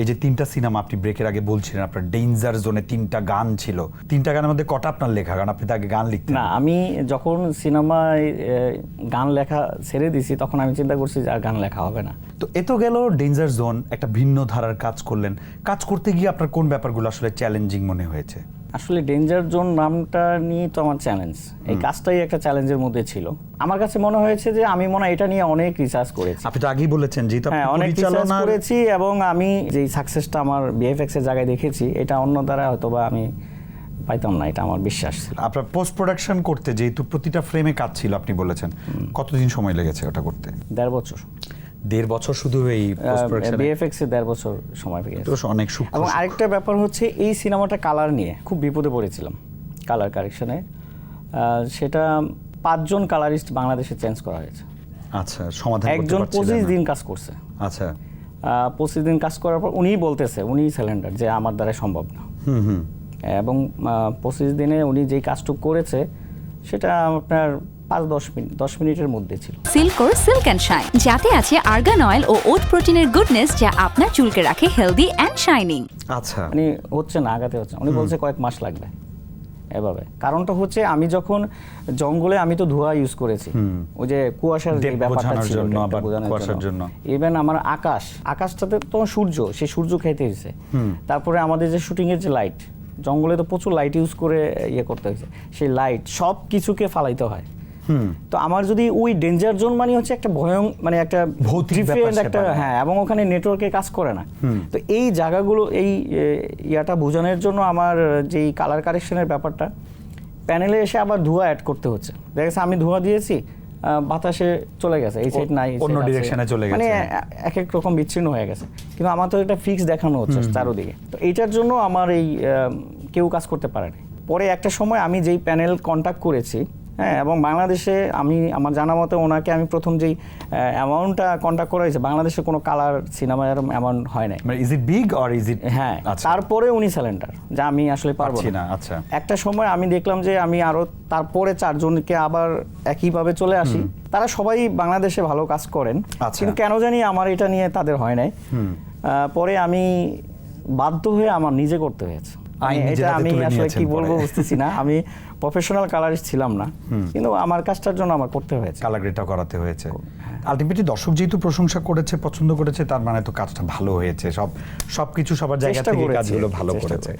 এই যে তিনটা সিনেমা আপনি ব্রেকের আগে বলছিলেন আপনার ডেঞ্জার জোনে তিনটা গান ছিল। তিনটা গানের মধ্যে কটা আপনার লেখা? গান আপনি তো আগে গান লিখতেন। না আমি যখন সিনেমায় গান লেখা ছেড়ে দিছি তখন আমি চিন্তা করছি যে আর গান লেখা হবে না। তো এত গেল ডেঞ্জার জোন একটা ভিন্ন ধারার কাজ করলেন। কাজ করতে গিয়ে আপনার কোন ব্যাপারগুলো আসলে চ্যালেঞ্জিং মনে হয়েছে? আসলে ডেঞ্জার জোন নামটা নিয়ে তো আমার চ্যালেঞ্জ এই কাজটাই একটা চ্যালেঞ্জের মধ্যে ছিল। আমার কাছে মনে হয়েছে যে আমি মনে এটা নিয়ে অনেক রিসার্চ করেছি। আপনি তো আগেই বলেছেন আপনি হ্যাঁ অনেক রিসার্চ করেছি এবং আমি যেই সাকসেসটা আমার বিএফএক্স এর জায়গায় দেখেছি এটা অন্য দ্বারা হয়তো বা আমি পাইতাম না এটা আমার বিশ্বাস ছিল। আপনার পোস্ট প্রোডাকশন করতে যেহেতু প্রতিটা ফ্রেমে কাজ ছিল আপনি বলেছেন। কতদিন সময় লেগেছে ওটা করতে? দেড় বছর। দেড় বছর শুধু এই বিএফএক্স এ দেড় বছর সময় পেয়েছি অনেক সূক্ষ্ম এবং আরেকটা ব্যাপার হচ্ছে এই সিনেমাটা কালার নিয়ে খুব বিপদে পড়েছিলাম কালার কারেকশনে সেটা পাঁচজন কালারিস্ট বাংলাদেশে চেঞ্জ করা হয়েছে। আচ্ছা সমাধান একজন পঁচিশ দিন কাজ করছে। আচ্ছা। পঁচিশ দিন কাজ করার পর উনিই বলতেছে উনি সিলিন্ডার যে আমার দ্বারা সম্ভব না। হুম হুম। এবং পঁচিশ দিনে উনি যেই কাজটুকু করেছে সেটা আপনার পাঁচ দশ মিনিট দশ মিনিটের মধ্যে ছিল। সিল্কোর সিল্ক অ্যান্ড শাইন যাতে আছে আর্গান অয়েল ও ওট প্রোটিনের গুডনেস যা আপনার চুলকে রাখে হেলদি অ্যান্ড শাইনিং আচ্ছা। মানে হচ্ছে না আগাতে হচ্ছে উনি বলছে কয়েক মাস লাগবে এভাবে। কারণটা হচ্ছে আমি যখন জঙ্গলে আমি তো ধোঁয়া ইউজ করেছি। ওই যে কুয়াশার যে ব্যাপারটা ছিল জন্য, বোঝানোর কুয়াশার জন্য। ইভেন আমার আকাশ আকাশটাতে তো সূর্য সেই সূর্য খেতে হয়েছে। তারপরে আমাদের যে শুটিং এর যে লাইট জঙ্গলে তো প্রচুর লাইট ইউজ করে ইয়ে করতে হয়েছে। সেই লাইট সব কিছুকে ফালাইতে হয়। তো আমার যদি ওই ডেঞ্জার জোন মানে হচ্ছে একটা ভয়ং মানে একটা ভৌতিক একটা হ্যাঁ এবং ওখানে নেটওয়ার্কে কাজ করে না। তো এই জায়গাগুলো এই ইয়াটা বোঝানোর জন্য আমার যেই কালার কারেকশনের ব্যাপারটা প্যানেলে এসে আবার ধোঁয়া অ্যাড করতে হচ্ছে। দেখা গেছে আমি ধোঁয়া দিয়েছি বাতাসে চলে গেছে এই সাইড নাই অন্য এ চলে মানে গেছে। এ- এক এক রকম বিচ্ছিন্ন হয়ে গেছে। কিন্তু আমার তো এটা ফিক্স দেখানো হচ্ছে চারোদিকে। তো এইটার জন্য আমার এই কেউ কাজ করতে পারেনি। পরে একটা সময় আমি যেই প্যানেল কন্ট্যাক্ট করেছি হ্যাঁ এবং বাংলাদেশে আমি আমার জানা মতে ওনাকে আমি প্রথম যেই অ্যামাউন্টটা কন্ট্যাক্ট করা হয়েছে বাংলাদেশে কোনো কালার সিনেমা এরকম অ্যামাউন্ট হয় নাই। মানে is it big or is it হ্যাঁ আচ্ছা। তারপরে উনি স্যালেন্ডার যা আমি আসলে পারব না। আচ্ছা। একটা সময় আমি দেখলাম যে আমি আরও তারপরে চারজনকে আবার একইভাবে চলে আসি। তারা সবাই বাংলাদেশে ভালো কাজ করেন। আচ্ছা। কিন্তু কেন জানি আমার এটা নিয়ে তাদের হয় নাই। পরে আমি বাধ্য হয়ে আমার নিজে করতে হয়েছে। এটা আমি আসলে কি বলব বুঝতেছি না। আমি প্রফেশনাল কালারিস্ট ছিলাম না। কিন্তু আমার কাজটার জন্য আমার করতে হয়েছে। কালাগ্রেটা করাতে হয়েছে। আলটিমেটলি দর্শক যেহেতু প্রশংসা করেছে পছন্দ করেছে তার মানে তো কাজটা ভালো হয়েছে। সব সবকিছু সবার জায়গা থেকে কাজগুলো ভালো করেছি।